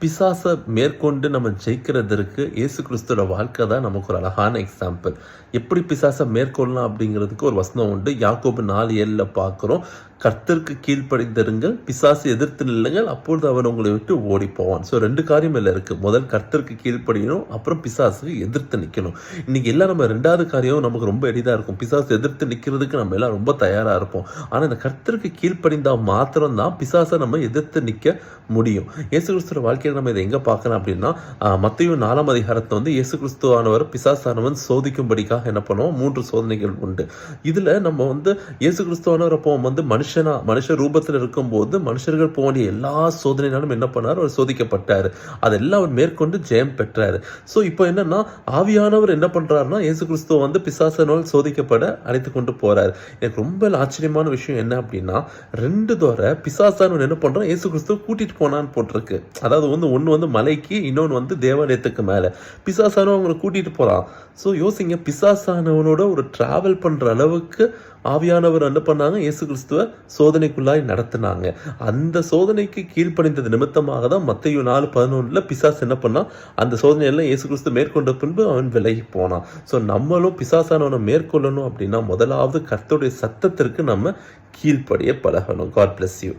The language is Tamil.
பிசாசை மேற்கொண்டு நம்ம ஜெயிக்கிறதற்கு இயேசு கிறிஸ்துவோட வாழ்க்கை தான் நமக்கு ஒரு அழகான எக்ஸாம்பிள் எப்படி பிசாசை மேற்கொள்ளலாம் அப்படிங்கிறதுக்கு ஒரு வசனம் உண்டு. யாக்கோபு நாலு ஏழில் பார்க்குறோம். கர்த்தருக்கு கீழ்ப்படைந்திருங்கள் பிசாசு எதிர்த்து நில்லுங்கள் அப்பொழுது அவன் உங்களை விட்டு ஓடி போவான் ஸோ ரெண்டு காரியம் இல்லை இருக்குது முதல் கர்த்தருக்கு கீழ்ப்படியணும். அப்புறம் பிசாசுக்கு எதிர்த்து நிற்கணும் இன்னைக்கு எல்லாம் நம்ம ரெண்டாவது காரியம் நமக்கு ரொம்ப எளிதாக இருக்கும். பிசாசு எதிர்த்து நிற்கிறதுக்கு நம்ம எல்லாம் ரொம்ப தயாராக இருப்போம். ஆனால் இந்த கர்த்தருக்கு கீழ்ப்படிந்தால் மாத்திரம்தான் பிசாசை நம்ம எதிர்த்து நிற்க முடியும். இயேசு கிறிஸ்துவ வாழ்க்கையில் நம்ம இதை எங்கே பார்க்கலாம் அப்படின்னா மத்தையும் நாலாம் அதிகாரத்தை வந்து இயேசு கிறிஸ்துவானவர் பிசாசானவன் சோதிக்கும்படிக்காக என்ன பண்ணுவோம்? மூன்று சோதனைகள் உண்டு. இதில் நம்ம வந்து இயேசு கிறிஸ்துவானவர் அப்போ வந்து மனுஷனா மனுஷ ரூபத்தில் இருக்கும்போது மனுஷர்கள் போக வேண்டிய எல்லா சோதனைனாலும் என்ன பண்ணார்? அவர் சோதிக்கப்பட்டார். அதெல்லாம் அவர் மேற்கொண்டு ஜெயம் பெற்றார். ஸோ இப்போ என்னன்னா ஆவியானவர் என்ன பண்ணுறாருன்னா இயேசு கிறிஸ்துவ வந்து பிசாசனால் சோதிக்கப்பட அழைத்து கொண்டு போகிறார் எனக்கு ரொம்ப ஆச்சரியமான விஷயம் என்ன அப்படின்னா ரெண்டு தோரை பிசாசானவன் என்ன பண்ணுறான் இயேசு கிறிஸ்துவ கூட்டிகிட்டு போனான்னு போட்டிருக்கு. அதாவது வந்து ஒன்று வந்து மலைக்கு இன்னொன்று வந்து தேவாலயத்துக்கு மேலே. பிசாசானவன் அவங்களை கூட்டிட்டு போறான். ஸோ யோசிங்க பிசாசானவனோட ஒரு ட்ராவல் பண்ணுற அளவுக்கு ஆவியானவர் என்ன பண்ணாங்க? இயேசு கிறிஸ்துவ சோதனைக்குள்ளாய் நடத்தினாங்க. அந்த சோதனைக்கு கீழ்ப்படிந்தது நிமித்தமாக தான் மத்தையு நாலு பதினொன்றில் பிசாஸ் என்ன பண்ணான்? அந்த சோதனையெல்லாம் இயேசு கிறிஸ்து மேற்கொண்ட பின்பு அவன் விலகி போனான். ஸோ நம்மளும் பிசாசானவனை மேற்கொள்ளணும் அப்படின்னா முதலாவது கர்த்தருடைய சத்தத்திற்கு நம்ம கீழ்ப்படிய பழகணும். God bless you